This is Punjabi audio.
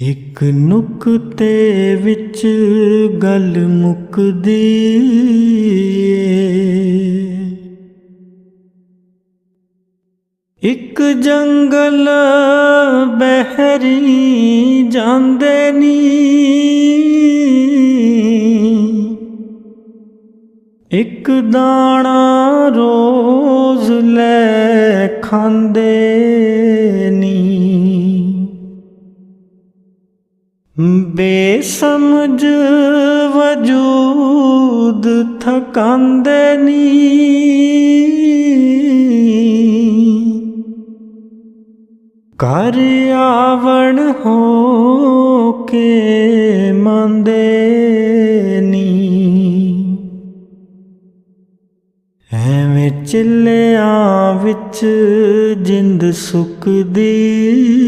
ਇੱਕ ਨੁਕਤੇ ਵਿੱਚ ਗੱਲ ਮੁੱਕਦੀ ਏ। ਇੱਕ ਜੰਗਲ ਬਹਿਰੀ ਜਾਂਦੇ ਨੀ। ਇੱਕ ਦਾਣਾ ਰੋਜ਼ ਲੈ ਖਾਂਦੇ ਨੀ। ਬੇਸਮਝ ਵਜੂਦ ਥਕਾਂਦੇ ਨੀ। ਕਰ ਆਵਣ ਹੋ ਕੇ ਮੰਦੇ ਨੀ। ਐਵੇਂ ਚਿੱਲਿਆਂ ਵਿੱਚ ਜਿੰਦ ਸੁੱਕਦੀ।